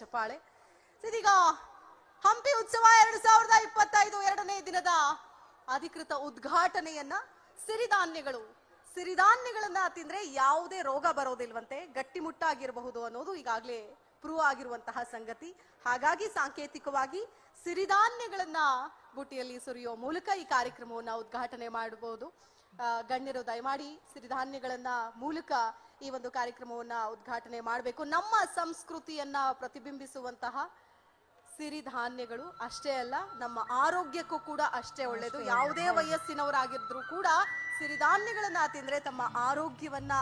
ಚಪ್ಪಾಳೆ. ಇದೀಗ ಹಂಪಿ ಉತ್ಸವ ಎರಡು ಸಾವಿರದ ಇಪ್ಪತ್ತೈದು ಎರಡನೇ ದಿನದ ಅಧಿಕೃತ ಉದ್ಘಾಟನೆಯನ್ನ ಸಿರಿಧಾನ್ಯಗಳು, ಸಿರಿಧಾನ್ಯಗಳನ್ನ ತಿಂದ್ರೆ ಯಾವುದೇ ರೋಗ ಬರೋದಿಲ್ವಂತೆ, ಗಟ್ಟಿಮುಟ್ಟಾಗಿರಬಹುದು ಅನ್ನೋದು ಈಗಾಗಲೇ ಪ್ರೂವ್ ಆಗಿರುವಂತಹ ಸಂಗತಿ. ಹಾಗಾಗಿ ಸಾಂಕೇತಿಕವಾಗಿ ಸಿರಿಧಾನ್ಯಗಳನ್ನ ಬುಟ್ಟಿಯಲ್ಲಿ ಸುರಿಯೋ ಮೂಲಕ ಈ ಕಾರ್ಯಕ್ರಮವನ್ನ ಉದ್ಘಾಟನೆ ಮಾಡಬಹುದು. ಗಣ್ಯರು ದಯಮಾಡಿ ಸಿರಿಧಾನ್ಯಗಳನ್ನ ಮೂಲಕ ಈ ಒಂದು ಕಾರ್ಯಕ್ರಮವನ್ನ ಉದ್ಘಾಟನೆ ಮಾಡಬೇಕು. ನಮ್ಮ ಸಂಸ್ಕೃತಿಯನ್ನ ಪ್ರತಿಬಿಂಬಿಸುವಂತಹ ಸಿರಿಧಾನ್ಯಗಳು ಅಷ್ಟೇ ಅಲ್ಲ ನಮ್ಮ ಆರೋಗ್ಯಕ್ಕೂ ಕೂಡ ಅಷ್ಟೇ ಒಳ್ಳೆಯದು ಯಾವುದೇ ವಯಸ್ಸಿನವರಾಗಿದ್ರು ಕೂಡ ಸಿರಿಧಾನ್ಯಗಳನ್ನ ತಿಂದ್ರೆ ತಮ್ಮ ಆರೋಗ್ಯವನ್ನ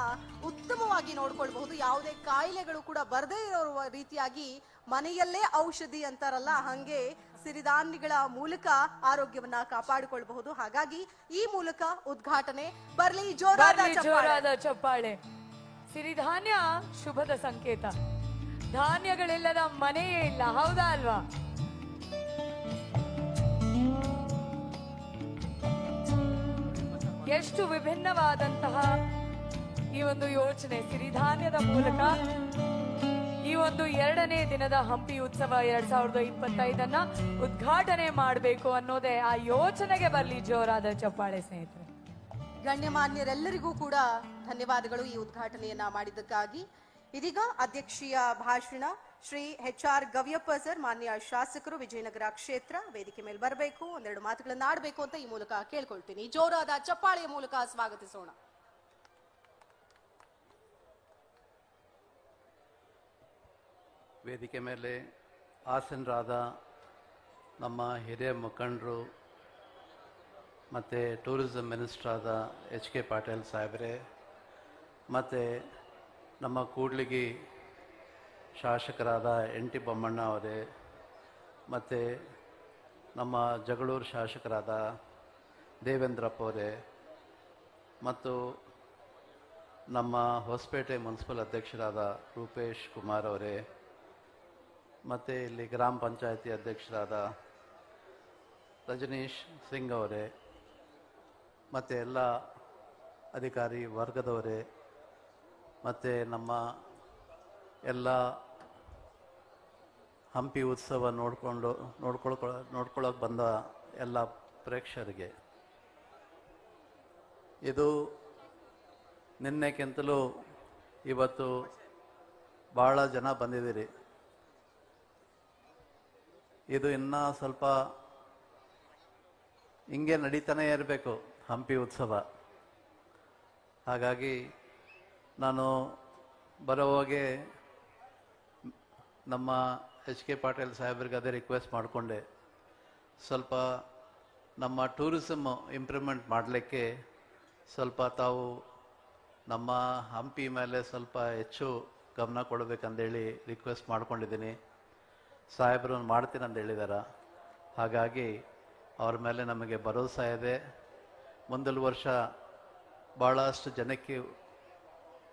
ಉತ್ತಮವಾಗಿ ನೋಡ್ಕೊಳ್ಬಹುದು. ಯಾವುದೇ ಕಾಯಿಲೆಗಳು ಕೂಡ ಬರದೇ ಇರೋ ರೀತಿಯಾಗಿ ಮನೆಯಲ್ಲೇ ಔಷಧಿ ಅಂತಾರಲ್ಲ ಹಂಗೆ ಸಿರಿಧಾನ್ಯಗಳ ಮೂಲಕ ಆರೋಗ್ಯವನ್ನ ಕಾಪಾಡಿಕೊಳ್ಬಹುದು. ಹಾಗಾಗಿ ಈ ಮೂಲಕ ಉದ್ಘಾಟನೆ. ಬರ್ಲಿ ಜೋರಾದ ಚಪ್ಪಾಳೆ. ಸಿರಿಧಾನ್ಯ ಶುಭದ ಸಂಕೇತ. ಧಾನ್ಯಗಳಿಲ್ಲದ ಮನೆಯೇ ಇಲ್ಲ, ಹೌದಾ ಅಲ್ವಾ? ಎಷ್ಟು ವಿಭಿನ್ನವಾದಂತಹ ಈ ಒಂದು ಯೋಚನೆ ಸಿರಿಧಾನ್ಯದ ಮೂಲಕ. ಈ ಒಂದು ಎರಡನೇ ದಿನದ ಹಂಪಿ ಉತ್ಸವ ಎರಡ್ ಸಾವಿರದ ಇಪ್ಪತ್ತೈದನ್ನ ಉದ್ಘಾಟನೆ ಮಾಡಬೇಕು ಅನ್ನೋದೇ ಆ ಯೋಚನೆಗೆ ಬರ್ಲಿ ಜೋರಾದ ಚಪ್ಪಾಳೆ ಸ್ನೇಹಿತರೆ. ಗಣ್ಯಮಾನ್ಯರೆಲ್ಲರಿಗೂ ಕೂಡ ಧನ್ಯವಾದಗಳು ಈ ಉದ್ಘಾಟನೆಯನ್ನ ಮಾಡಿದ್ದಕ್ಕಾಗಿ. ಇದೀಗ ಅಧ್ಯಕ್ಷೀಯ ಭಾಷಣ Shri H R Gavyappa sir, ಮಾನ್ಯ ಶಾಸಕರು, ವಿಜಯನಗರ ಕ್ಷೇತ್ರ. ವೇದಿಕೆ ಮೇಲೆ ಬರಬೇಕು. ಒಂದೆರಡು ಮಾತುಗಳನ್ನು ಆಡಬೇಕು ಅಂತ ಈ ಮೂಲಕ ಕೇಳ್ಕೊಳ್ತೀನಿ. ಜೋರಾದ ಚಪ್ಪಾಳೆಯ ಮೂಲಕ ಸ್ವಾಗತಿಸೋಣ. ವೇದಿಕೆ ಮೇಲೆ ಆಸನರಾದ ನಮ್ಮ ಹಿರಿಯ ಮುಖಂಡರು ಮತ್ತು ಟೂರಿಸಂ ಮಿನಿಸ್ಟರ್ ಆದ ಎಚ್ ಕೆ ಪಾಟೀಲ್ ಸಾಹೇಬ್ರೆ ಮತ್ತು ನಮ್ಮ ಕೂಡ್ಲಿಗಿ ಶಾಸಕರಾದ ಎನ್ ಟಿ ಬೊಮ್ಮಣ್ಣ ಅವರೇ, ಮತ್ತು ನಮ್ಮ ಜಗಳೂರು ಶಾಸಕರಾದ ದೇವೇಂದ್ರಪ್ಪ ಅವರೇ, ಮತ್ತು ನಮ್ಮ ಹೊಸಪೇಟೆ ಮುನ್ಸಿಪಲ್ ಅಧ್ಯಕ್ಷರಾದ ರೂಪೇಶ್ ಕುಮಾರ್ ಅವರೇ, ಮತ್ತು ಇಲ್ಲಿ ಗ್ರಾಮ ಪಂಚಾಯತಿ ಅಧ್ಯಕ್ಷರಾದ ರಜನೀಶ್ ಸಿಂಗ್ ಅವರೇ, ಮತ್ತು ಎಲ್ಲ ಅಧಿಕಾರಿ ವರ್ಗದವರೇ ಮತ್ತು ನಮ್ಮ ಎಲ್ಲ ಹಂಪಿ ಉತ್ಸವ ನೋಡಿಕೊಂಡು ನೋಡ್ಕೊಳ್ಕೊ ನೋಡ್ಕೊಳ್ಳೋಕೆ ಬಂದ ಎಲ್ಲ ಪ್ರೇಕ್ಷಕರಿಗೆ ಇದು ನಿನ್ನೆಕ್ಕಿಂತಲೂ ಇವತ್ತು ಭಾಳ ಜನ ಬಂದಿದ್ದೀರಿ. ಇದು ಇನ್ನೂ ಸ್ವಲ್ಪ ಹಿಂಗೆ ನಡೀತಾನೆ ಇರಬೇಕು ಹಂಪಿ ಉತ್ಸವ. ಹಾಗಾಗಿ ನಾನು ಬರೋವಾಗೆ ನಮ್ಮ ಎಚ್ ಕೆ ಪಾಟೀಲ್ ಸಾಹೇಬ್ರಿಗೆ ಅದೇ ರಿಕ್ವೆಸ್ಟ್ ಮಾಡಿಕೊಂಡೆ. ಸ್ವಲ್ಪ ನಮ್ಮ ಟೂರಿಸಮ್ ಇಂಪ್ರೂವ್ಮೆಂಟ್ ಮಾಡಲಿಕ್ಕೆ ಸ್ವಲ್ಪ ತಾವು ನಮ್ಮ ಹಂಪಿ ಮೇಲೆ ಸ್ವಲ್ಪ ಹೆಚ್ಚು ಗಮನ ಕೊಡಬೇಕಂದೇಳಿ ರಿಕ್ವೆಸ್ಟ್ ಮಾಡ್ಕೊಂಡಿದ್ದೀನಿ. ಸಾಹೇಬರು ಮಾಡ್ತೀನಿ ಅಂತ ಹೇಳಿದಾರ. ಹಾಗಾಗಿ ಅವ್ರ ಮೇಲೆ ನಮಗೆ ಭರೋಸಾ ಇದೆ. ಮುಂದಿನ ವರ್ಷ ಭಾಳಷ್ಟು ಜನಕ್ಕೆ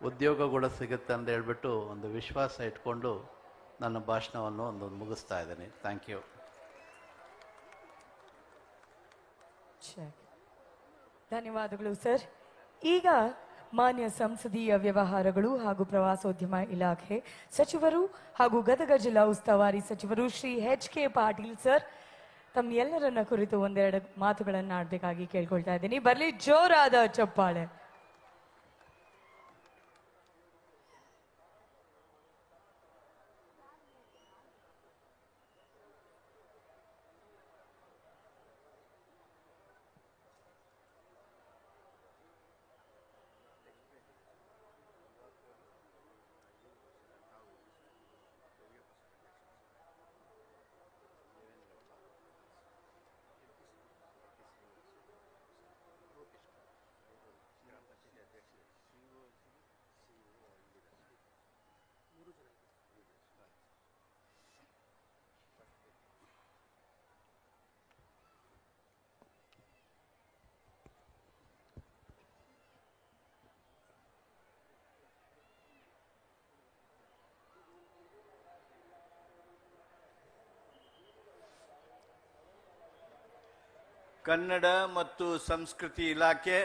ಉದ್ಯೋಗ ಕೂಡ ಸಿಗುತ್ತೆ ಅಂತ ಹೇಳ್ಬಿಟ್ಟು ಒಂದು ವಿಶ್ವಾಸ ಇಟ್ಕೊಂಡು ನನ್ನ ಭಾಷಣವನ್ನು ಒಂದು ಮುಗಿಸ್ತಾ ಇದ್ದೀನಿ. ಥ್ಯಾಂಕ್ ಯು ಧನ್ಯವಾದಗಳು ಸರ್ ಈಗ ಮಾನ್ಯ ಸಂಸದೀಯ ವ್ಯವಹಾರಗಳು ಹಾಗೂ ಪ್ರವಾಸೋದ್ಯಮ ಇಲಾಖೆ ಸಚಿವರು ಹಾಗೂ ಗದಗ ಜಿಲ್ಲಾ ಉಸ್ತುವಾರಿ ಸಚಿವರು Shri H K Patil sir ತಮ್ಮ ಎಲ್ಲರನ್ನ ಕುರಿತು ಒಂದೆರಡು ಮಾತುಗಳನ್ನು ಆಡ್ಬೇಕಾಗಿ ಕೇಳ್ಕೊಳ್ತಾ ಇದ್ದೀನಿ. ಬರ್ಲಿ, ಜೋರಾದ ಚಪ್ಪಾಳೆ. ಕನ್ನಡ ಮತ್ತು ಸಂಸ್ಕೃತಿ ಇಲಾಖೆ,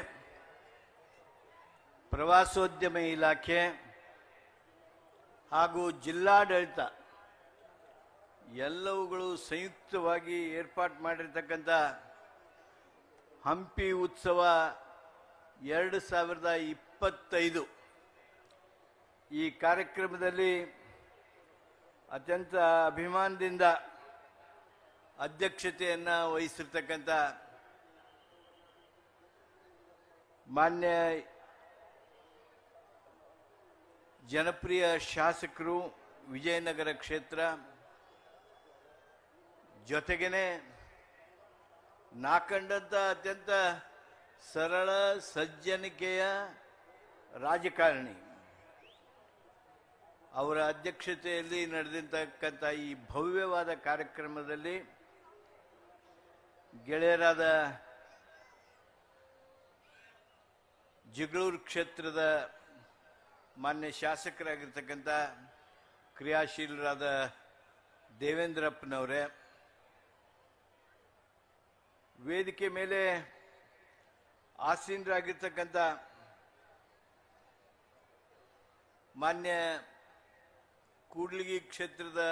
ಪ್ರವಾಸೋದ್ಯಮ ಇಲಾಖೆ ಹಾಗೂ ಜಿಲ್ಲಾಡಳಿತ ಎಲ್ಲವುಗಳು ಸಂಯುಕ್ತವಾಗಿ ಏರ್ಪಾಟ್ ಮಾಡಿರ್ತಕ್ಕಂಥ ಹಂಪಿ ಉತ್ಸವ ಎರಡು ಸಾವಿರದ ಇಪ್ಪತ್ತೈದು. ಈ ಕಾರ್ಯಕ್ರಮದಲ್ಲಿ ಅತ್ಯಂತ ಅಭಿಮಾನದಿಂದ ಅಧ್ಯಕ್ಷತೆಯನ್ನು ವಹಿಸಿರ್ತಕ್ಕಂಥ ಮಾನ್ಯ ಜನಪ್ರಿಯ ಶಾಸಕರು ವಿಜಯನಗರ ಕ್ಷೇತ್ರ, ಜೊತೆಗೇನೆ ನಾ ಕಂಡಂಥ ಅತ್ಯಂತ ಸರಳ ಸಜ್ಜನಿಕೆಯ ರಾಜಕಾರಣಿ. ಅವರ ಅಧ್ಯಕ್ಷತೆಯಲ್ಲಿ ನಡೆದಿರ್ತಕ್ಕಂಥ ಈ ಭವ್ಯವಾದ ಕಾರ್ಯಕ್ರಮದಲ್ಲಿ ಗೆಳೆಯರಾದ ಜಗಳೂರು ಕ್ಷೇತ್ರದ ಮಾನ್ಯ ಶಾಸಕರಾಗಿರ್ತಕ್ಕಂಥ ಕ್ರಿಯಾಶೀಲರಾದ ದೇವೇಂದ್ರಪ್ಪನವರೇ, ವೇದಿಕೆ ಮೇಲೆ ಆಸೀನರಾಗಿರ್ತಕ್ಕಂಥ ಮಾನ್ಯ ಕೂಡ್ಲಿಗಿ ಕ್ಷೇತ್ರದ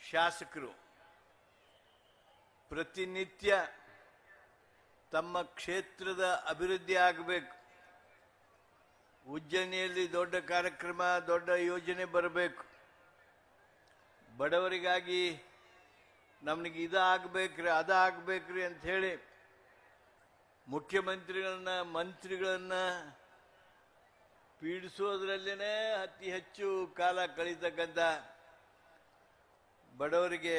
ಶಾಸಕರು, ಪ್ರತಿನಿತ್ಯ ತಮ್ಮ ಕ್ಷೇತ್ರದ ಅಭಿವೃದ್ಧಿ ಆಗಬೇಕು. ಉಜ್ಜಯಿನಿಯಲ್ಲಿ ದೊಡ್ಡ ಕಾರ್ಯಕ್ರಮ, ದೊಡ್ಡ ಯೋಜನೆ ಬರಬೇಕು. ಬಡವರಿಗಾಗಿ ನಮಗೆ ಇದು ಆಗ್ಬೇಕ್ರಿ, ಅದ ಆಗ್ಬೇಕ್ರಿ ಅಂತ ಹೇಳಿ ಮುಖ್ಯಮಂತ್ರಿಗಳನ್ನ, ಮಂತ್ರಿಗಳನ್ನ ಪೀಡಿಸೋದ್ರಲ್ಲೇನೆ ಅತಿ ಹೆಚ್ಚು ಕಾಲ ಕಳೀತಕ್ಕಂಥ ಬಡವರಿಗೆ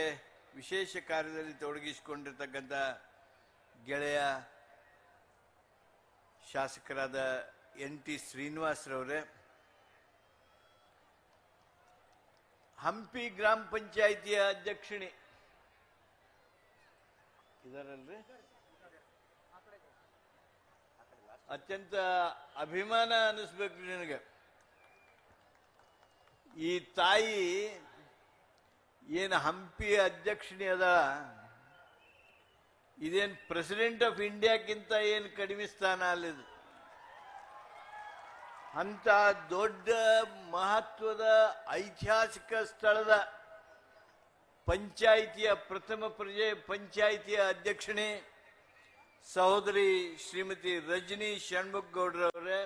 ವಿಶೇಷ ಕಾರ್ಯದಲ್ಲಿ ತೊಡಗಿಸಿಕೊಂಡಿರ್ತಕ್ಕಂಥ ಗೆಳೆಯ ಶಾಸಕರಾದ ಎನ್ ಟಿ ಶ್ರೀನಿವಾಸರವರೇ, ಹಂಪಿ ಗ್ರಾಮ ಪಂಚಾಯಿತಿಯ ಅಧ್ಯಕ್ಷಿಣಿ. ಇದರಲ್ರಿ? ಅತ್ಯಂತ ಅಭಿಮಾನ ಅನ್ನಿಸ್ಬೇಕು ನಿನಗೆ. ಈ ತಾಯಿ ಏನು ಹಂಪಿ ಅಧ್ಯಕ್ಷಿಣಿ ಅದ? ಇದೇನು ಪ್ರೆಸಿಡೆಂಟ್ ಆಫ್ ಇಂಡಿಯಾಕ್ಕಿಂತ ಏನು ಕಡಿಮೆ ಸ್ಥಾನ ಅಲ್ಲಿದು? ಅಂತ ದೊಡ್ಡ ಮಹತ್ವದ ಐತಿಹಾಸಿಕ ಸ್ಥಳದ ಪಂಚಾಯಿತಿಯ ಪ್ರಥಮ ಪ್ರಜೆ, ಪಂಚಾಯಿತಿಯ ಅಧ್ಯಕ್ಷಣೆ ಸಹೋದರಿ ಶ್ರೀಮತಿ ರಜನಿ ಷಣ್ಮುಖಗೌಡ್ರವರೇ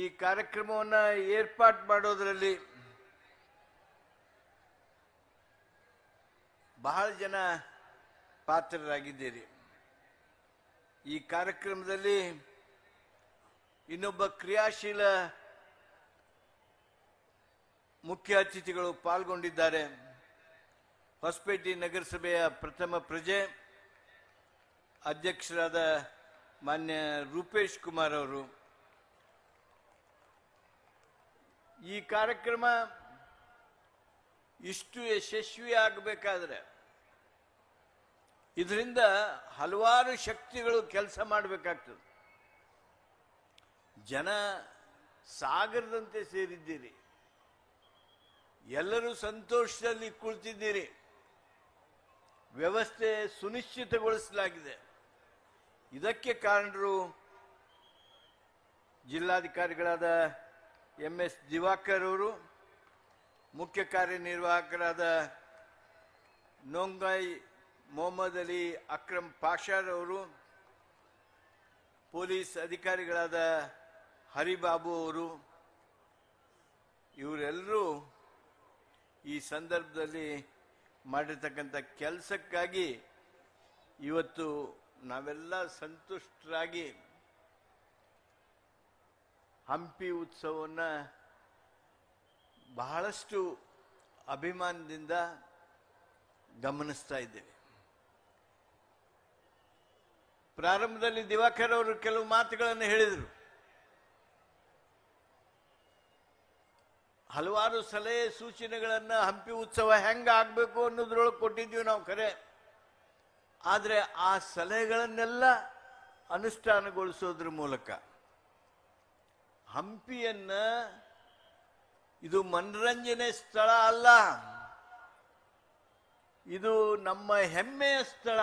ಈ ಕಾರ್ಯಕ್ರಮವನ್ನು ಏರ್ಪಾಟ್ ಮಾಡೋದರಲ್ಲಿ ಬಹಳ ಜನ ಪಾತ್ರರಾಗಿದ್ದೀರಿ. ಈ ಕಾರ್ಯಕ್ರಮದಲ್ಲಿ ಇನ್ನೊಬ್ಬ ಕ್ರಿಯಾಶೀಲ ಮುಖ್ಯ ಅತಿಥಿಗಳು ಪಾಲ್ಗೊಂಡಿದ್ದಾರೆ. ಹೊಸಪೇಟೆ ನಗರಸಭೆಯ ಪ್ರಥಮ ಪ್ರಜೆ ಅಧ್ಯಕ್ಷರಾದ ಮಾನ್ಯ ರೂಪೇಶ್ ಕುಮಾರ್ ಅವರು. ಈ ಕಾರ್ಯಕ್ರಮ ಇಷ್ಟು ಯಶಸ್ವಿ ಆಗಬೇಕಾದ್ರೆ ಇದರಿಂದ ಹಲವಾರು ಶಕ್ತಿಗಳು ಕೆಲಸ ಮಾಡಬೇಕಾಗ್ತದೆ. ಜನ ಸಾಗರದಂತೆ ಸೇರಿದ್ದೀರಿ. ಎಲ್ಲರೂ ಸಂತೋಷದಲ್ಲಿ ಕುಳಿತಿದ್ದೀರಿ. ವ್ಯವಸ್ಥೆ ಸುನಿಶ್ಚಿತಗೊಳಿಸಲಾಗಿದೆ. ಇದಕ್ಕೆ ಕಾರಣರು ಜಿಲ್ಲಾಧಿಕಾರಿಗಳಾದ ಎಂ ಎಸ್ ದಿವಾಕರ್ ಅವರು, ಮುಖ್ಯ ಕಾರ್ಯನಿರ್ವಾಹಕರಾದ ನೋಂಗಾಯ್ ಮೊಹಮ್ಮದ್ ಅಲಿ ಅಕ್ರಮ್ ಪಾಷಾರ್ ಅವರು, ಪೊಲೀಸ್ ಅಧಿಕಾರಿಗಳಾದ ಹರಿಬಾಬು ಅವರು, ಇವರೆಲ್ಲರೂ ಈ ಸಂದರ್ಭದಲ್ಲಿ ಮಾಡಿರ್ತಕ್ಕಂಥ ಕೆಲಸಕ್ಕಾಗಿ ಇವತ್ತು ನಾವೆಲ್ಲ ಸಂತುಷ್ಟರಾಗಿ ಹಂಪಿ ಉತ್ಸವವನ್ನು ಬಹಳಷ್ಟು ಅಭಿಮಾನದಿಂದ ಗಮನಿಸ್ತಾ ಇದ್ದೇವೆ. ಪ್ರಾರಂಭದಲ್ಲಿ ದಿವಾಕರ್ ಅವರು ಕೆಲವು ಮಾತುಗಳನ್ನು ಹೇಳಿದರು. ಹಲವಾರು ಸಲಹೆ ಸೂಚನೆಗಳನ್ನು ಹಂಪಿ ಉತ್ಸವ ಹೆಂಗೆ ಆಗಬೇಕು ಅನ್ನೋದ್ರೊಳಗೆ ಕೊಟ್ಟಿದ್ದೀವಿ ನಾವು ಕರೆ. ಆದರೆ ಆ ಸಲಹೆಗಳನ್ನೆಲ್ಲ ಅನುಷ್ಠಾನಗೊಳಿಸೋದ್ರ ಮೂಲಕ ಹಂಪಿಯನ್ನ ಇದು ಮನರಂಜನೆ ಸ್ಥಳ ಅಲ್ಲ. ಇದು ನಮ್ಮ ಹೆಮ್ಮೆಯ ಸ್ಥಳ.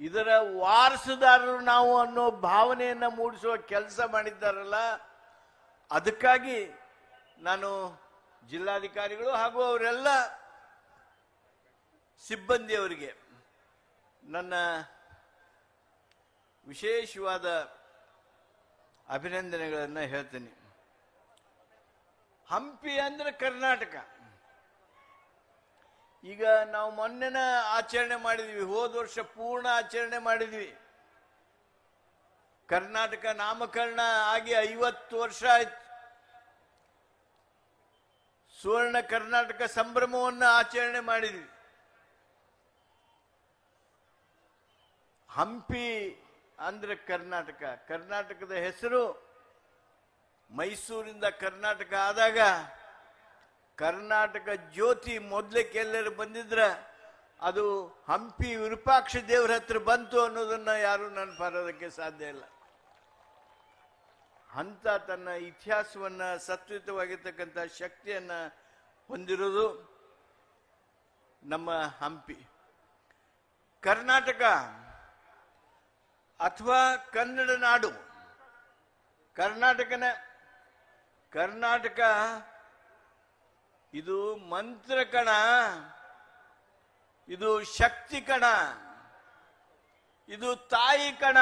ಇದರ ವಾರಸುದಾರರು ನಾವು ಅನ್ನೋ ಭಾವನೆಯನ್ನು ಮೂಡಿಸುವ ಕೆಲಸ ಮಾಡಿದ್ದಾರಲ್ಲ, ಅದಕ್ಕಾಗಿ ನಾನು ಜಿಲ್ಲಾಧಿಕಾರಿಗಳು ಹಾಗೂ ಅವರೆಲ್ಲ ಸಿಬ್ಬಂದಿಯವರಿಗೆ ನನ್ನ ವಿಶೇಷವಾದ ಅಭಿನಂದನೆಗಳನ್ನು ಹೇಳ್ತೀನಿ. ಹಂಪಿ ಅಂದ್ರೆ ಕರ್ನಾಟಕ. ಈಗ ನಾವು ಮೊನ್ನೆನ ಆಚರಣೆ ಮಾಡಿದ್ವಿ, ಹೋದ ವರ್ಷ ಪೂರ್ಣ ಆಚರಣೆ ಮಾಡಿದ್ವಿ. ಕರ್ನಾಟಕ ನಾಮಕರಣ ಆಗಿ ಐವತ್ತು ವರ್ಷ ಆಯ್ತು. ಸುವರ್ಣ ಕರ್ನಾಟಕ ಸಂಭ್ರಮವನ್ನು ಆಚರಣೆ ಮಾಡಿದ್ವಿ. ಹಂಪಿ ಅಂದ್ರೆ ಕರ್ನಾಟಕ. ಕರ್ನಾಟಕದ ಹೆಸರು ಮೈಸೂರಿಂದ ಕರ್ನಾಟಕ ಆದಾಗ ಕರ್ನಾಟಕ ಜ್ಯೋತಿ ಮೊದಲಕ್ಕೆ ಎಲ್ಲರೂ ಬಂದಿದ್ರ ಅದು ಹಂಪಿ ವಿರೂಪಾಕ್ಷ ದೇವ್ರ ಹತ್ರ ಬಂತು ಅನ್ನೋದನ್ನ ಯಾರು ನೆನಪಾರೋದಕ್ಕೆ ಸಾಧ್ಯ ಇಲ್ಲ. ಅಂತ ತನ್ನ ಇತಿಹಾಸವನ್ನ ಸತ್ವಿತವಾಗಿರ್ತಕ್ಕಂಥ ಶಕ್ತಿಯನ್ನ ಹೊಂದಿರೋದು ನಮ್ಮ ಹಂಪಿ. ಕರ್ನಾಟಕ ಅಥವಾ ಕನ್ನಡ ನಾಡು. ಕರ್ನಾಟಕನ ಕರ್ನಾಟಕ ಇದು ಮಂತ್ರ ಕಣ, ಇದು ಶಕ್ತಿ ಕಣ, ಇದು ತಾಯಿ ಕಣ,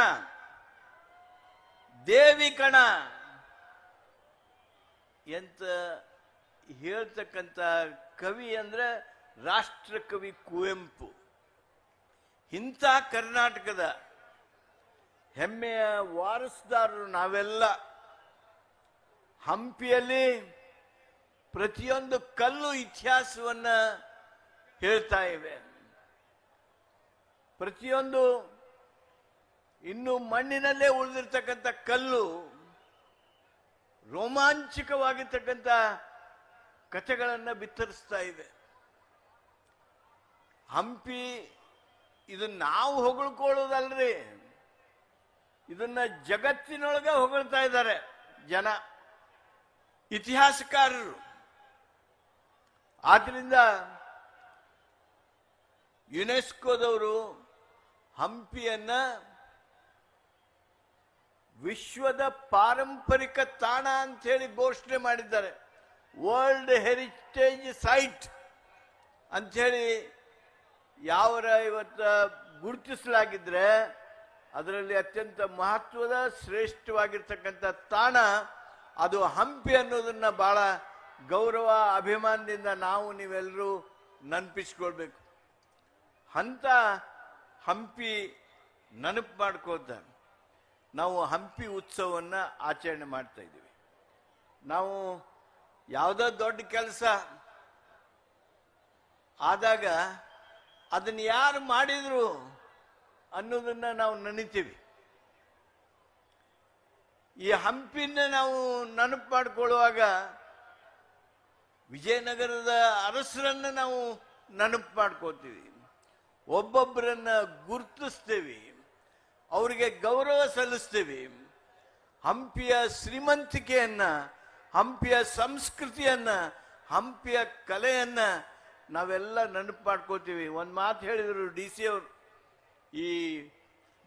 ದೇವಿ ಕಣ ಎಂತ ಹೇಳ್ತಕ್ಕಂಥ ಕವಿ ಅಂದ್ರೆ ರಾಷ್ಟ್ರ ಕವಿ ಕುವೆಂಪು. ಇಂಥ ಕರ್ನಾಟಕದ ಹೆಮ್ಮೆಯ ವಾರಸುದಾರರು ನಾವೆಲ್ಲ. ಹಂಪಿಯಲ್ಲಿ ಪ್ರತಿಯೊಂದು ಕಲ್ಲು ಇತಿಹಾಸವನ್ನ ಹೇಳ್ತಾ ಇವೆ. ಪ್ರತಿಯೊಂದು ಇನ್ನು ಮಣ್ಣಿನಲ್ಲೇ ಉಳಿದಿರ್ತಕ್ಕಂಥ ಕಲ್ಲು ರೋಮಾಂಚಕವಾಗಿರ್ತಕ್ಕಂಥ ಕಥೆಗಳನ್ನ ಬಿತ್ತರಿಸ್ತಾ ಇದೆ. ಹಂಪಿ ಇದನ್ನ ನಾವು ಹೊಗಳ್ಕೊಳ್ಳೋದಲ್ರಿ. ಇದನ್ನ ಜಗತ್ತಿನೊಳಗೆ ಹೊಗಳ್ತಾ ಇದ್ದಾರೆ ಜನ. ಇತಿಹಾಸಕಾರರು. ಆದ್ರಿಂದ ಯುನೆಸ್ಕೋದವರು ಹಂಪಿಯನ್ನ ವಿಶ್ವದ ಪಾರಂಪರಿಕ ತಾಣ ಅಂತ ಹೇಳಿ ಘೋಷಣೆ ಮಾಡಿದ್ದಾರೆ. ವರ್ಲ್ಡ್ ಹೆರಿಟೇಜ್ ಸೈಟ್ ಅಂಥೇಳಿ ಯಾವರ ಇವತ್ತು ಗುರುತಿಸಲಾಗಿದ್ರೆ ಅದರಲ್ಲಿ ಅತ್ಯಂತ ಮಹತ್ವದ ಶ್ರೇಷ್ಠವಾಗಿರ್ತಕ್ಕಂಥ ತಾಣ ಅದು ಹಂಪಿ ಅನ್ನೋದನ್ನ ಬಹಳ ಗೌರವ ಅಭಿಮಾನದಿಂದ ನಾವು ನೀವೆಲ್ಲರೂ ನೆನಪಿಸ್ಕೊಳ್ಬೇಕು. ಅಂತ ಹಂಪಿ ನೆನಪು ಮಾಡ್ಕೋತ ನಾವು ಹಂಪಿ ಉತ್ಸವವನ್ನು ಆಚರಣೆ ಮಾಡ್ತಾ ಇದ್ದೀವಿ. ನಾವು ಯಾವುದೋ ದೊಡ್ಡ ಕೆಲಸ ಆದಾಗ ಅದನ್ನ ಯಾರು ಮಾಡಿದ್ರು ಅನ್ನೋದನ್ನ ನಾವು ನೆನಿತೀವಿ. ಈ ಹಂಪಿನ ನಾವು ನೆನಪು ಮಾಡಿಕೊಳ್ಳುವಾಗ ವಿಜಯನಗರದ ಅರಸರನ್ನು ನಾವು ನೆನಪು ಮಾಡ್ಕೋತೀವಿ. ಒಬ್ಬೊಬ್ಬರನ್ನ ಗುರುತಿಸ್ತೀವಿ. ಅವರಿಗೆ ಗೌರವ ಸಲ್ಲಿಸ್ತೀವಿ. ಹಂಪಿಯ ಶ್ರೀಮಂತಿಕೆಯನ್ನು, ಹಂಪಿಯ ಸಂಸ್ಕೃತಿಯನ್ನ, ಹಂಪಿಯ ಕಲೆಯನ್ನ ನಾವೆಲ್ಲ ನೆನಪು ಮಾಡ್ಕೋತೀವಿ. ಒಂದು ಮಾತು ಹೇಳಿದರು ಡಿ ಸಿ ಅವರು. ಈ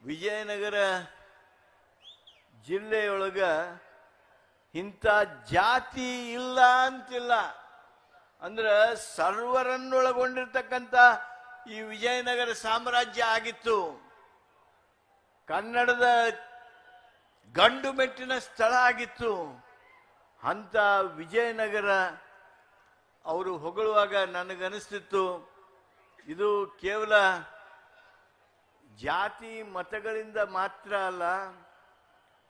ವಿಜಯನಗರ ಜಿಲ್ಲೆಯೊಳಗ ಇಂಥ ಜಾತಿ ಇಲ್ಲ ಅಂತಿಲ್ಲ. ಅಂದ್ರ ಸರ್ವರನ್ನೊಳಗೊಂಡಿರ್ತಕ್ಕಂಥ ಈ ವಿಜಯನಗರ ಸಾಮ್ರಾಜ್ಯ ಆಗಿತ್ತು. ಕನ್ನಡದ ಗಂಡು ಮೆಟ್ಟಿನ ಸ್ಥಳ ಆಗಿತ್ತು. ಅಂತ ವಿಜಯನಗರ ಅವರು ಹೊಗಳುವಾಗ ನನಗನಿಸ್ತಿತ್ತು. ಇದು ಕೇವಲ ಜಾತಿ ಮತಗಳಿಂದ ಮಾತ್ರ ಅಲ್ಲ,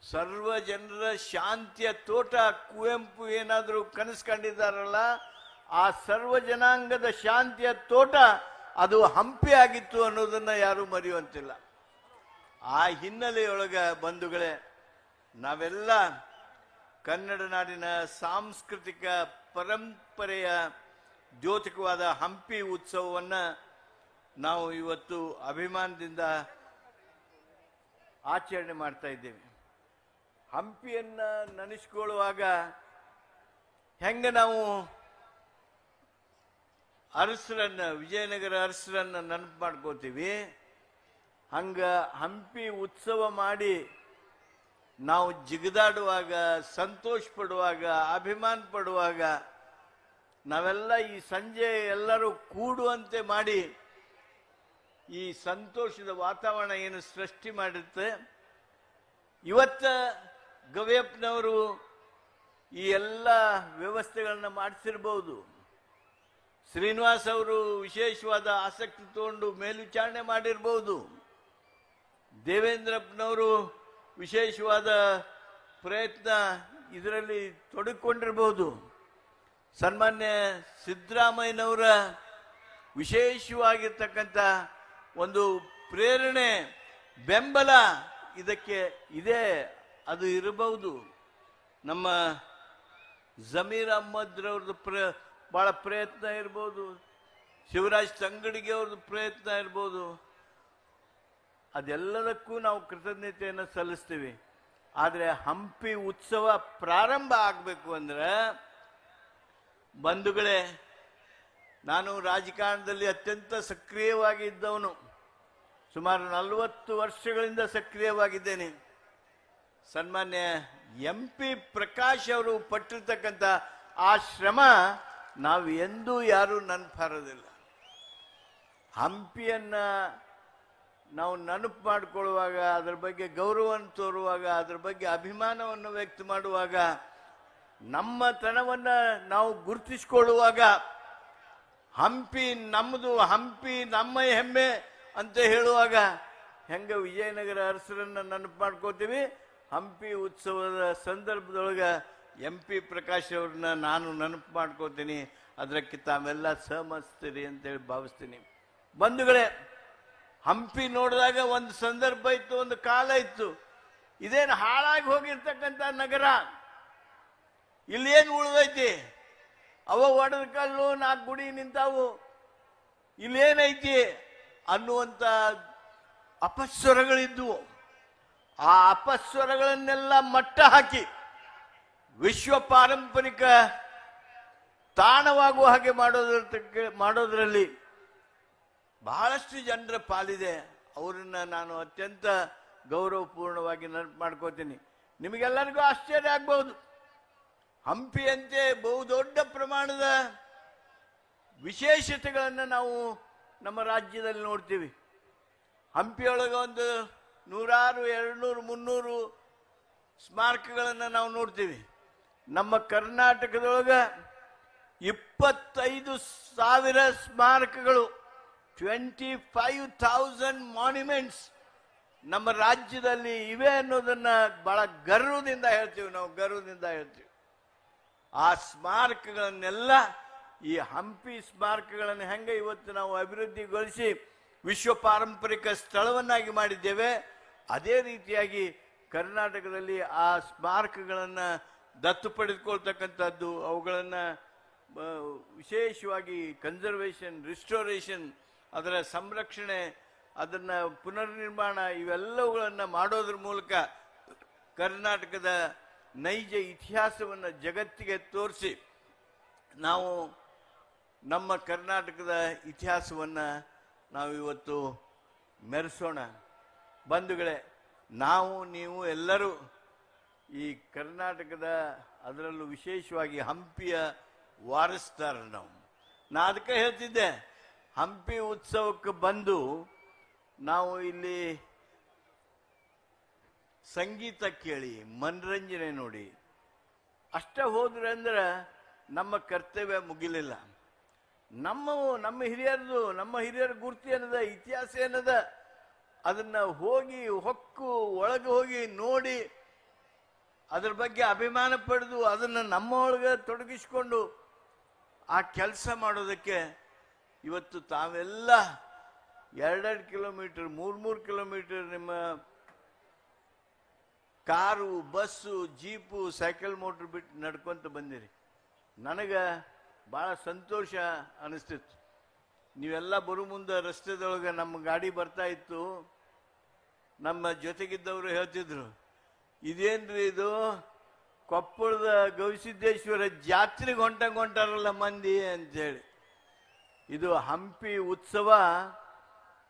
ಸರ್ವ ಜನರ ಶಾಂತಿಯ ತೋಟ ಕುವೆಂಪು ಏನಾದರೂ ಕನಸು ಕಂಡಿದ್ದಾರಲ್ಲ ಆ ಸರ್ವ ಜನಾಂಗದ ಶಾಂತಿಯ ತೋಟ ಅದು ಹಂಪಿ ಆಗಿತ್ತು ಅನ್ನೋದನ್ನ ಯಾರು ಮರೆಯುವಂತಿಲ್ಲ. ಆ ಹಿನ್ನೆಲೆಯೊಳಗೆ ಬಂಧುಗಳೇ, ನಾವೆಲ್ಲ ಕನ್ನಡ ನಾಡಿನ ಸಾಂಸ್ಕೃತಿಕ ಪರಂಪರೆಯ ದ್ಯೋತಕವಾದ ಹಂಪಿ ಉತ್ಸವವನ್ನು ನಾವು ಇವತ್ತು ಅಭಿಮಾನದಿಂದ ಆಚರಣೆ ಮಾಡ್ತಾ ಇದ್ದೇವೆ. ಹಂಪಿಯನ್ನ ನೆನೆಸ್ಕೊಳ್ಳುವಾಗ ಹೆಂಗೆ ನಾವು ಅರಸರನ್ನ, ವಿಜಯನಗರ ಅರಸರನ್ನ ನೆನಪು ಮಾಡ್ಕೋತೀವಿ. ಹಂಗ ಹಂಪಿ ಉತ್ಸವ ಮಾಡಿ ನಾವು ಜಿಗಿದಾಡುವಾಗ ಸಂತೋಷ ಪಡುವಾಗ ಅಭಿಮಾನ ಪಡುವಾಗ ನಾವೆಲ್ಲ ಈ ಸಂಜೆ ಎಲ್ಲರೂ ಕೂಡುವಂತೆ ಮಾಡಿ ಈ ಸಂತೋಷದ ವಾತಾವರಣ ಏನು ಸೃಷ್ಟಿ ಮಾಡಿರುತ್ತೆ. ಇವತ್ತ ಗವ್ಯಪ್ಪನವರು ಈ ಎಲ್ಲ ವ್ಯವಸ್ಥೆಗಳನ್ನ ಮಾಡಿಸಿರ್ಬೋದು. ಶ್ರೀನಿವಾಸ್ ಅವರು ವಿಶೇಷವಾದ ಆಸಕ್ತಿ ತಗೊಂಡು ಮೇಲ್ವಿಚಾರಣೆ ಮಾಡಿರ್ಬೋದು. ದೇವೇಂದ್ರಪ್ಪನವರು ವಿಶೇಷವಾದ ಪ್ರಯತ್ನ ಇದರಲ್ಲಿ ತೊಡಗಿಕೊಂಡಿರ್ಬೋದು. ಸನ್ಮಾನ್ಯ ಸಿದ್ದರಾಮಯ್ಯನವರ ವಿಶೇಷವಾಗಿರ್ತಕ್ಕಂಥ ಒಂದು ಪ್ರೇರಣೆ, ಬೆಂಬಲ ಇದಕ್ಕೆ ಇದೆ, ಅದು ಇರಬಹುದು. ನಮ್ಮ ಜಮೀರ್ ಅಹಮ್ಮದ್ರವ್ರದ್ದು ಪ್ರ ಭಾಳ ಪ್ರಯತ್ನ ಇರ್ಬೋದು. ಶಿವರಾಜ್ ತಂಗಡಿಗೆ ಅವ್ರದ್ದು ಪ್ರಯತ್ನ ಇರ್ಬೋದು. ಅದೆಲ್ಲದಕ್ಕೂ ನಾವು ಕೃತಜ್ಞತೆಯನ್ನು ಸಲ್ಲಿಸ್ತೀವಿ. ಆದರೆ ಹಂಪಿ ಉತ್ಸವ ಪ್ರಾರಂಭ ಆಗಬೇಕು ಅಂದರೆ, ಬಂಧುಗಳೇ, ನಾನು ರಾಜಕಾರಣದಲ್ಲಿ ಅತ್ಯಂತ ಸಕ್ರಿಯವಾಗಿ ಇದ್ದವನು. ಸುಮಾರು ನಲವತ್ತು ವರ್ಷಗಳಿಂದ ಸಕ್ರಿಯವಾಗಿದ್ದೇನೆ. ಸನ್ಮಾನ್ಯ ಎಂ ಪಿ ಪ್ರಕಾಶ್ ಅವರು ಪಟ್ಟಿರ್ತಕ್ಕಂಥ ಆ ಶ್ರಮ ನಾವು ಎಂದೂ ಯಾರೂ ನೆನಪಾರೋದಿಲ್ಲ. ಹಂಪಿಯನ್ನ ನಾವು ನೆನಪು ಮಾಡಿಕೊಳ್ಳುವಾಗ, ಅದರ ಬಗ್ಗೆ ಗೌರವವನ್ನು ತೋರುವಾಗ, ಅದರ ಬಗ್ಗೆ ಅಭಿಮಾನವನ್ನು ವ್ಯಕ್ತ ಮಾಡುವಾಗ ನಮ್ಮ ತನವನ್ನು ನಾವು ಗುರುತಿಸಿಕೊಳ್ಳುವಾಗ, ಹಂಪಿ ನಮ್ಮದು ಹಂಪಿ ನಮ್ಮ ಹೆಮ್ಮೆ ಅಂತ ಹೇಳುವಾಗ, ಹೆಂಗೆ ವಿಜಯನಗರ ಅರಸರನ್ನು ನೆನಪು ಮಾಡ್ಕೋತೀವಿ, ಹಂಪಿ ಉತ್ಸವದ ಸಂದರ್ಭದೊಳಗ ಎಂ ಪಿ ಪ್ರಕಾಶ್ ಅವ್ರನ್ನ ನಾನು ನೆನಪು ಮಾಡ್ಕೋತೀನಿ. ಅದಕ್ಕೆ ತಾವೆಲ್ಲ ಸಹಮಸ್ತೀರಿ ಅಂತೇಳಿ ಭಾವಿಸ್ತೀನಿ. ಬಂಧುಗಳೇ, ಹಂಪಿ ನೋಡಿದಾಗ ಒಂದು ಸಂದರ್ಭ ಇತ್ತು, ಒಂದು ಕಾಲ ಇತ್ತು. ಇದೇನು ಹಾಳಾಗಿ ಹೋಗಿರ್ತಕ್ಕಂಥ ನಗರ. ಇಲ್ಲಿ ಏನು ಉಳಿದೈತಿ? ಅವ ಒಡೆದ ಕಲ್ಲು, ನಾಲ್ಕು ಗುಡಿ ನಿಂತಾವು. ಇಲ್ಲೇನೈತಿ ಅನ್ನುವಂಥ ಅಪಸ್ವರಗಳಿದ್ವು. ಆ ಅಪಸ್ವರಗಳನ್ನೆಲ್ಲ ಮಟ್ಟ ಹಾಕಿ ವಿಶ್ವ ಪಾರಂಪರಿಕ ತಾಣವಾಗುವ ಹಾಗೆ ಮಾಡೋದ್ರ ಮಾಡೋದ್ರಲ್ಲಿ ಬಹಳಷ್ಟು ಜನರ ಪಾಲಿದೆ. ಅವರನ್ನು ನಾನು ಅತ್ಯಂತ ಗೌರವಪೂರ್ಣವಾಗಿ ನೆನಪು ಮಾಡ್ಕೋತೀನಿ ನಿಮಗೆಲ್ಲರಿಗೂ ಆಶ್ಚರ್ಯ ಆಗ್ಬಹುದು. ಹಂಪಿಯಂತೆ ಬಹುದೊಡ್ಡ ಪ್ರಮಾಣದ ವಿಶೇಷತೆಗಳನ್ನು ನಾವು ನಮ್ಮ ರಾಜ್ಯದಲ್ಲಿ ನೋಡ್ತೀವಿ. ಹಂಪಿಯೊಳಗೆ ಒಂದು ನೂರಾರು, ಎರಡ್ನೂರು, ಮುನ್ನೂರು ಸ್ಮಾರಕಗಳನ್ನು ನಾವು ನೋಡ್ತೀವಿ. ನಮ್ಮ ಕರ್ನಾಟಕದೊಳಗೆ ಇಪ್ಪತ್ತೈದು ಸಾವಿರ ಸ್ಮಾರಕಗಳು ಟ್ವೆಂಟಿ ಫೈವ್ ಥೌಸಂಡ್ ಮಾನ್ಯುಮೆಂಟ್ಸ್ ನಮ್ಮ ರಾಜ್ಯದಲ್ಲಿ ಇವೆ ಅನ್ನೋದನ್ನ ಬಹಳ ಗರ್ವದಿಂದ ಹೇಳ್ತೀವಿ ನಾವು, ಗರ್ವದಿಂದ ಹೇಳ್ತೀವಿ. ಆ ಸ್ಮಾರಕಗಳನ್ನೆಲ್ಲ, ಈ ಹಂಪಿ ಸ್ಮಾರಕಗಳನ್ನು ಹೆಂಗೆ ಇವತ್ತು ನಾವು ಅಭಿವೃದ್ಧಿಗೊಳಿಸಿ ವಿಶ್ವ ಪಾರಂಪರಿಕ ಸ್ಥಳವನ್ನಾಗಿ ಮಾಡಿದ್ದೇವೆ, ಅದೇ ರೀತಿಯಾಗಿ ಕರ್ನಾಟಕದಲ್ಲಿ ಆ ಸ್ಮಾರಕಗಳನ್ನು ದತ್ತು ಪಡೆದುಕೊಳ್ತಕ್ಕಂಥದ್ದು, ಅವುಗಳನ್ನು ವಿಶೇಷವಾಗಿ ಕನ್ಸರ್ವೇಷನ್ ರಿಸ್ಟೋರೇಷನ್ ಅದರ ಸಂರಕ್ಷಣೆ, ಅದನ್ನು ಪುನರ್ನಿರ್ಮಾಣ, ಇವೆಲ್ಲವುಗಳನ್ನು ಮಾಡೋದ್ರ ಮೂಲಕ ಕರ್ನಾಟಕದ ನೈಜ ಇತಿಹಾಸವನ್ನು ಜಗತ್ತಿಗೆ ತೋರಿಸಿ, ನಾವು ನಮ್ಮ ಕರ್ನಾಟಕದ ಇತಿಹಾಸವನ್ನು ನಾವು ಇವತ್ತು ಮೆರೆಸೋಣ. ಬಂಧುಗಳೇ, ನಾವು, ನೀವು ಎಲ್ಲರೂ ಈ ಕರ್ನಾಟಕದ ಅದರಲ್ಲೂ ವಿಶೇಷವಾಗಿ ಹಂಪಿಯ ವಾರಸ್ದಾರ ನಾವು. ನಾ ಅದಕ್ಕೆ ಹೇಳ್ತಿದ್ದೆ, ಹಂಪಿ ಉತ್ಸವಕ್ಕೆ ಬಂದು ನಾವು ಇಲ್ಲಿ ಸಂಗೀತ ಕೇಳಿ, ಮನರಂಜನೆ ನೋಡಿ. ಅಷ್ಟೇ ಹೋದ್ರೆ ಅಂದ್ರೆ ನಮ್ಮ ಕರ್ತವ್ಯ ಮುಗಿಲಿಲ್ಲ. ನಮ್ಮ ನಮ್ಮ ಹಿರಿಯರದು, ನಮ್ಮ ಹಿರಿಯರ ಗುರ್ತಿ ಏನದ, ಇತಿಹಾಸ ಏನದ, ಅದನ್ನ ಹೋಗಿ, ಹೊಕ್ಕು ಒಳಗೆ ಹೋಗಿ ನೋಡಿ ಅದ್ರ ಬಗ್ಗೆ ಅಭಿಮಾನ ಪಡೆದು ಅದನ್ನು ನಮ್ಮ ಒಳಗೆ ತೊಡಗಿಸ್ಕೊಂಡು ಆ ಕೆಲಸ ಮಾಡೋದಕ್ಕೆ ಇವತ್ತು ತಾವೆಲ್ಲ ಎರಡೆರಡು ಕಿಲೋಮೀಟರ್, ಮೂರ್ ಮೂರು ಕಿಲೋಮೀಟರ್ ನಿಮ್ಮ car, bus, jeep, cycle, motor ಬಿಟ್ಟು ನಡ್ಕೊಂತ ಬಂದಿರಿ. ನನಗೆ ಭಾಳ ಸಂತೋಷ ಅನಿಸ್ತಿತ್ತು. ನೀವೆಲ್ಲ ಬರು ಮುಂದೆ ರಸ್ತೆದೊಳಗೆ ನಮ್ಮ ಗಾಡಿ ಬರ್ತಾ ಇತ್ತು. ನಮ್ಮ ಜೊತೆಗಿದ್ದವರು ಹೇಳ್ತಿದ್ರು ಇದೇನ್ರಿ ಇದು? ಕೊಪ್ಪಳದ ಗವಿಸಿದ್ದೇಶ್ವರ ಜಾತ್ರೆಗೆ ಹೊಂಟಂಗೆ ಹೊಂಟಾರಲ್ಲ ಮಂದಿ ಅಂತೇಳಿ ಇದು ಹಂಪಿ ಉತ್ಸವ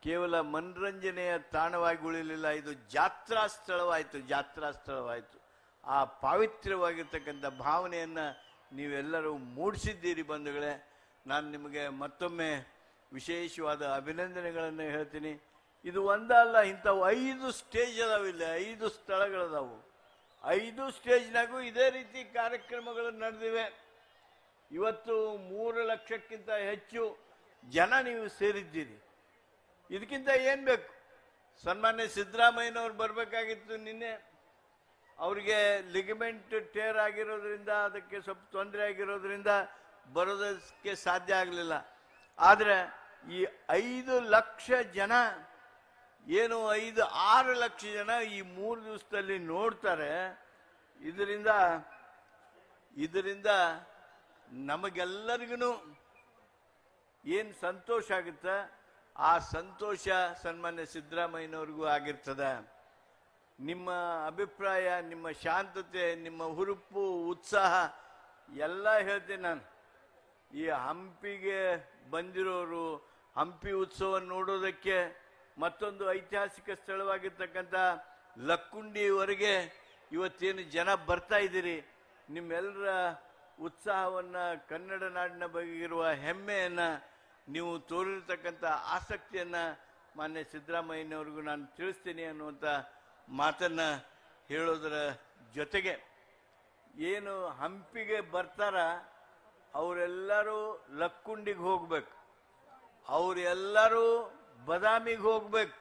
ಕೇವಲ ಮನರಂಜನೆಯ ತಾಣವಾಗಿ ಉಳಿಲಿಲ್ಲ, ಇದು ಜಾತ್ರಾ ಸ್ಥಳವಾಯಿತು ಜಾತ್ರಾ ಸ್ಥಳವಾಯಿತು. ಆ ಪಾವಿತ್ರ್ಯವಾಗಿರ್ತಕ್ಕಂಥ ಭಾವನೆಯನ್ನು ನೀವೆಲ್ಲರೂ ಮೂಡಿಸಿದ್ದೀರಿ ಬಂಧುಗಳೇ. ನಾನು ನಿಮಗೆ ಮತ್ತೊಮ್ಮೆ ವಿಶೇಷವಾದ ಅಭಿನಂದನೆಗಳನ್ನು ಹೇಳ್ತೀನಿ. ಇದು ಒಂದಲ್ಲ, ಇಂಥವು ಐದು ಸ್ಟೇಜ್ ಅದಾವಿಲ್ಲ, ಐದು ಸ್ಥಳಗಳದಾವು. ಐದು ಸ್ಟೇಜ್ನಾಗೂ ಇದೇ ರೀತಿ ಕಾರ್ಯಕ್ರಮಗಳು ನಡೆದಿವೆ. ಇವತ್ತು ಮೂರು ಲಕ್ಷಕ್ಕಿಂತ ಹೆಚ್ಚು ಜನ ನೀವು ಸೇರಿದ್ದೀರಿ. ಇದಕ್ಕಿಂತ ಏನು ಬೇಕು? ಸನ್ಮಾನ್ಯ ಸಿದ್ದರಾಮಯ್ಯನವ್ರು ಬರಬೇಕಾಗಿತ್ತು ನಿನ್ನೆ. ಅವರಿಗೆ ಲಿಗಮೆಂಟ್ ಟೇರ್ ಆಗಿರೋದ್ರಿಂದ, ಅದಕ್ಕೆ ಸ್ವಲ್ಪ ತೊಂದರೆ ಆಗಿರೋದ್ರಿಂದ ಬರೋದಕ್ಕೆ ಸಾಧ್ಯ ಆಗಲಿಲ್ಲ. ಆದರೆ ಈ ಐದು ಲಕ್ಷ ಜನ ಏನು ಐದು, ಆರು ಲಕ್ಷ ಜನ ಈ ಮೂರು ದಿವಸದಲ್ಲಿ ನೋಡ್ತಾರೆ. ಇದರಿಂದ ಇದರಿಂದ ನಮಗೆಲ್ಲರಿಗೂ ಏನು ಸಂತೋಷ ಆಗುತ್ತೆ? ಆ ಸಂತೋಷ ಸನ್ಮಾನ್ಯ ಸಿದ್ದರಾಮಯ್ಯನವ್ರಿಗೂ ಆಗಿರ್ತದೆ. ನಿಮ್ಮ ಅಭಿಪ್ರಾಯ, ನಿಮ್ಮ ಶಾಂತತೆ, ನಿಮ್ಮ ಹುರುಪು, ಉತ್ಸಾಹ, ಎಲ್ಲ ಹೇಳ್ತೀನಿ ನಾನು. ಈ ಹಂಪಿಗೆ ಬಂದಿರೋರು, ಹಂಪಿ ಉತ್ಸವ ನೋಡೋದಕ್ಕೆ ಮತ್ತೊಂದು ಐತಿಹಾಸಿಕ ಸ್ಥಳವಾಗಿರ್ತಕ್ಕಂಥ ಲಕ್ಕುಂಡಿವರೆಗೆ ಇವತ್ತೇನು ಜನ ಬರ್ತಾ ಇದ್ದೀರಿ? ನಿಮ್ಮೆಲ್ಲರ ಉತ್ಸಾಹವನ್ನು ಕನ್ನಡ ನಾಡಿನ ಬಗ್ಗೆ ಇರುವ ಹೆಮ್ಮೆಯನ್ನ, ನೀವು ತೋರಿರ್ತಕ್ಕಂಥ ಆಸಕ್ತಿಯನ್ನು ಮಾನ್ಯ ಸಿದ್ದರಾಮಯ್ಯನವ್ರಿಗೂ ನಾನು ತಿಳಿಸ್ತೀನಿ ಅನ್ನುವಂಥ ಮಾತನ್ನು ಹೇಳೋದರ ಜೊತೆಗೆ ಏನು ಹಂಪಿಗೆ ಬರ್ತಾರ, ಅವರೆಲ್ಲರೂ ಲಕ್ಕುಂಡಿಗೆ ಹೋಗ್ಬೇಕು. ಅವರೆಲ್ಲರೂ ಬದಾಮಿಗೆ ಹೋಗ್ಬೇಕು.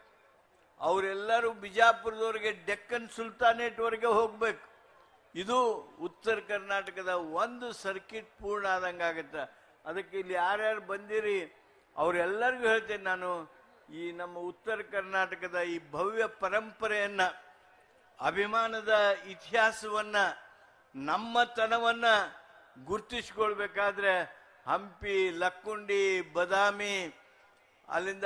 ಅವರೆಲ್ಲರೂ ಬಿಜಾಪುರದವರೆಗೆ ಡೆಕ್ಕನ್ ಸುಲ್ತಾನೇಟ್ವರೆಗೆ ಹೋಗ್ಬೇಕು. ಇದು ಉತ್ತರ ಕರ್ನಾಟಕದ ಒಂದು ಸರ್ಕಿಟ್ ಪೂರ್ಣ ಆದಂಗಾಗತ್ತೆ ಅದಕ್ಕೆ ಇಲ್ಲಿ ಯಾರ್ಯಾರು ಬಂದಿರಿ, ಅವರೆಲ್ಲರಿಗೂ ಹೇಳ್ತೇನೆ ನಾನು, ಈ ನಮ್ಮ ಉತ್ತರ ಕರ್ನಾಟಕದ ಈ ಭವ್ಯ ಪರಂಪರೆಯನ್ನ, ಅಭಿಮಾನದ ಇತಿಹಾಸವನ್ನ, ನಮ್ಮತನವನ್ನ ಗುರ್ತಿಸ್ಕೊಳ್ಬೇಕಾದ್ರೆ ಹಂಪಿ, ಲಕ್ಕುಂಡಿ, ಬದಾಮಿ, ಅಲ್ಲಿಂದ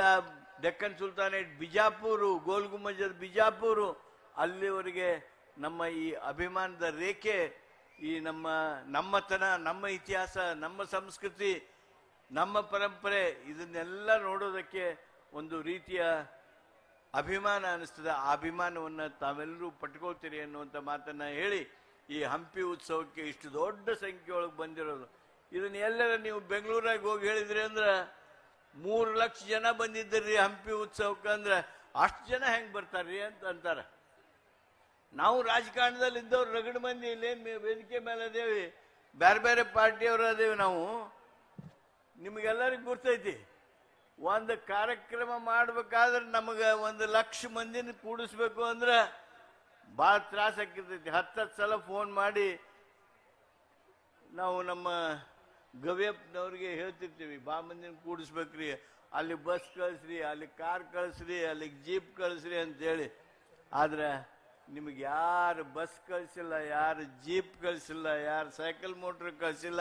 ಡೆಕ್ಕನ್ ಸುಲ್ತಾನೇಟ್ ಬಿಜಾಪುರು ಗೋಲ್ಗುಮ್ಮಜದ ಬಿಜಾಪುರು, ಅಲ್ಲಿವರೆಗೆ ನಮ್ಮ ಈ ಅಭಿಮಾನದ ರೇಖೆ, ಈ ನಮ್ಮ ನಮ್ಮತನ, ನಮ್ಮ ಇತಿಹಾಸ, ನಮ್ಮ ಸಂಸ್ಕೃತಿ, ನಮ್ಮ ಪರಂಪರೆ, ಇದನ್ನೆಲ್ಲ ನೋಡೋದಕ್ಕೆ ಒಂದು ರೀತಿಯ ಅಭಿಮಾನ ಅನ್ನಿಸ್ತದೆ. ಆ ಅಭಿಮಾನವನ್ನು ತಾವೆಲ್ಲರೂ ಪಟ್ಕೊಳ್ತೀರಿ ಅನ್ನುವಂಥ ಮಾತನ್ನು ಹೇಳಿ ಈ ಹಂಪಿ ಉತ್ಸವಕ್ಕೆ ಇಷ್ಟು ದೊಡ್ಡ ಸಂಖ್ಯೆಯೊಳಗೆ ಬಂದಿರೋದು. ಇದನ್ನೆಲ್ಲರ ನೀವು ಬೆಂಗಳೂರಾಗ ಹೋಗಿ ಹೇಳಿದ್ರಿ ಅಂದ್ರೆ ಮೂರು ಲಕ್ಷ ಜನ ಬಂದಿದ್ದರಿ ಹಂಪಿ ಉತ್ಸವಕ್ಕೆ ಅಂದ್ರೆ ಅಷ್ಟು ಜನ ಹೆಂಗೆ ಬರ್ತಾರ್ರಿ ಅಂತ ಅಂತಾರೆ. ನಾವು ರಾಜಕಾರಣದಲ್ಲಿ ಇದ್ದವ್ರು ರಗಡ ಮಂದಿ ಇಲ್ಲಿ ವೇದಿಕೆ ಮೇಲೆ ಅದೇವಿ ಬೇರೆ ಬೇರೆ ಪಾರ್ಟಿಯವರು ಅದೇವಿ ನಾವು. ನಿಮಗೆಲ್ಲರಿಗೂ ಗುರ್ತೈತಿ. ಒಂದು ಕಾರ್ಯಕ್ರಮ ಮಾಡ್ಬೇಕಾದ್ರೆ ನಮಗೆ ಒಂದು ಲಕ್ಷ ಮಂದಿನ ಕೂಡಿಸ್ಬೇಕು ಅಂದ್ರೆ ಭಾಳ ತ್ರಾಸ ಆಕಿರ್ತೈತಿ ಹತ್ತು ಸಲ ಫೋನ್ ಮಾಡಿ ನಾವು ನಮ್ಮ ಗವಿಯಪ್ಪನವ್ರಿಗೆ ಹೇಳ್ತಿರ್ತೀವಿ ಬಾಮಂದಿನ ಕೂಡಿಸ್ಬೇಕ್ರಿ. ಅಲ್ಲಿ ಬಸ್ ಕಳಿಸ್ರಿ, ಅಲ್ಲಿ ಕಾರ್ ಕಳಿಸ್ರಿ, ಅಲ್ಲಿ ಜೀಪ್ ಕಳಿಸ್ರಿ ಅಂತೇಳಿ. ಆದ್ರೆ ನಿಮಗೆ ಯಾರು ಬಸ್ ಕಳಿಸಿಲ್ಲ, ಯಾರು ಜೀಪ್ ಕಳಿಸಿಲ್ಲ, ಯಾರು ಸೈಕಲ್ ಮೋಟ್ರ್ ಕಳಿಸಿಲ್ಲ,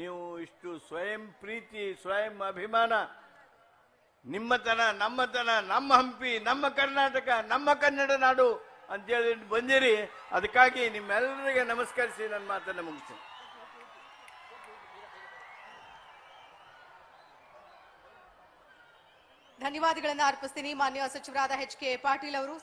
ನೀವು ಇಷ್ಟು ಸ್ವಯಂ ಪ್ರೀತಿ, ಸ್ವಯಂ ಅಭಿಮಾನ. ನಿಮ್ಮತನ, ನಮ್ಮತನ, ನಮ್ಮ ಹಂಪಿ, ನಮ್ಮ ಕರ್ನಾಟಕ, ನಮ್ಮ ಕನ್ನಡ ನಾಡು ಅಂತೇಳಿ ಬಂದಿರಿ. ಅದಕ್ಕಾಗಿ ನಿಮ್ಮೆಲ್ಲರಿಗೆ ನಮಸ್ಕರಿಸಿ, ನನ್ನ ಮಾತನ್ನು ಮುಗಿಸ್ತೀನಿ. ಧನ್ಯವಾದಗಳನ್ನ ಅರ್ಪಿಸ್ತೀನಿ. ಮಾನ್ಯ ಸಚಿವರಾದ ಎಚ್ ಕೆ ಪಾಟೀಲ್ ಅವರು.